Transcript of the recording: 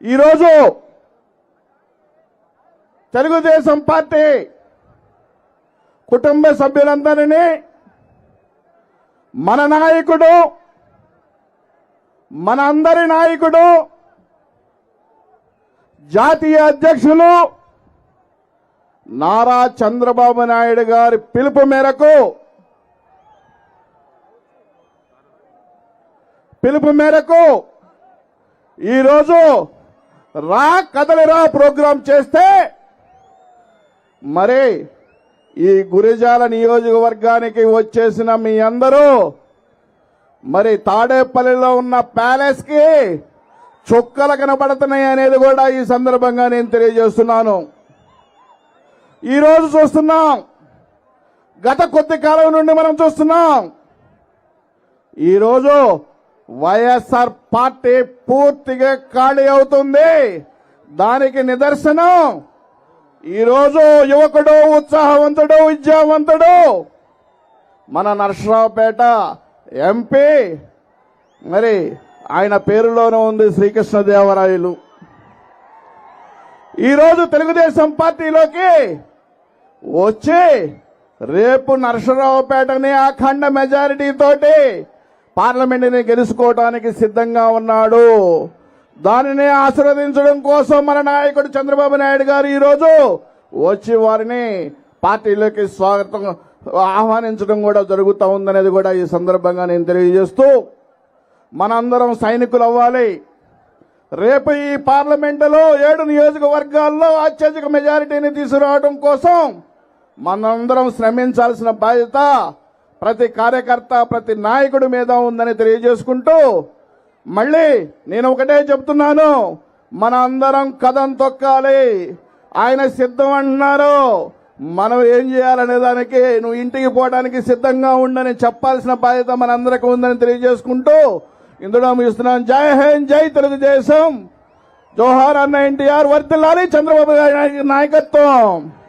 ఈరోజు తెలుగుదేశం పార్టీ కుటుంబ సభ్యులందరినీ మన నాయకుడు మన అందరి నాయకుడు జాతీయ అధ్యక్షులు నారా చంద్రబాబు నాయుడు గారి పిలుపు మేరకు పిలుపు మేరకు ఈరోజు రా కదలిరా ప్రోగ్రాం చేస్తే మరి ఈ గురిజాల నియోజకవర్గానికి వచ్చేసిన మీ అందరూ మరి తాడేపల్లిలో ఉన్న ప్యాలెస్కి చుక్కలు కనబడుతున్నాయి అనేది కూడా ఈ సందర్భంగా నేను తెలియజేస్తున్నాను. ఈరోజు చూస్తున్నాం. గత కొద్ది కాలం నుండి మనం చూస్తున్నాం. ఈరోజు వైఎస్ఆర్ పార్టీ పూర్తిగా ఖాళీ అవుతుంది. దానికి నిదర్శనం ఈరోజు యువకుడు ఉత్సాహవంతుడు విద్యావంతుడు మన నరసరావుపేట ఎంపీ మరి ఆయన పేరులోనే ఉంది శ్రీకృష్ణదేవరాయలు. ఈరోజు తెలుగుదేశం పార్టీలోకి వచ్చి రేపు నరసరావుపేటని అఖండ మెజారిటీ తోటి పార్లమెంటుని గెలుచుకోవడానికి సిద్ధంగా ఉన్నాడు. దానిని ఆశీర్వదించడం కోసం మన నాయకుడు చంద్రబాబు నాయుడు గారు ఈరోజు వచ్చి వారిని పార్టీలోకి స్వాగతం ఆహ్వానించడం కూడా జరుగుతూ ఉందనేది కూడా ఈ సందర్భంగా నేను తెలియజేస్తూ మనందరం సైనికులు అవ్వాలి. రేపు ఈ పార్లమెంటులో ఏడు నియోజకవర్గాల్లో అత్యధిక మెజారిటీని తీసుకురావడం కోసం మనందరం శ్రమించాల్సిన బాధ్యత ప్రతి కార్యకర్త ప్రతి నాయకుడి మీద ఉందని తెలియజేసుకుంటూ మళ్ళీ నేను ఒకటే చెప్తున్నాను. మన అందరం కథం తొక్కాలి. ఆయన సిద్ధం అంటున్నారు. మనం ఏం చేయాలనే దానికి నువ్వు ఇంటికి పోవడానికి సిద్ధంగా ఉండని చెప్పాల్సిన బాధ్యత మనందరికీ ఉందని తెలియజేసుకుంటూ ఇందులో ఇస్తున్నాం. జై హింద్ జై తెలుగుదేశం. జోహార్ అన్న ఎన్టీఆర్ వర్తిల్లాలి చంద్రబాబు గారి నాయకత్వం.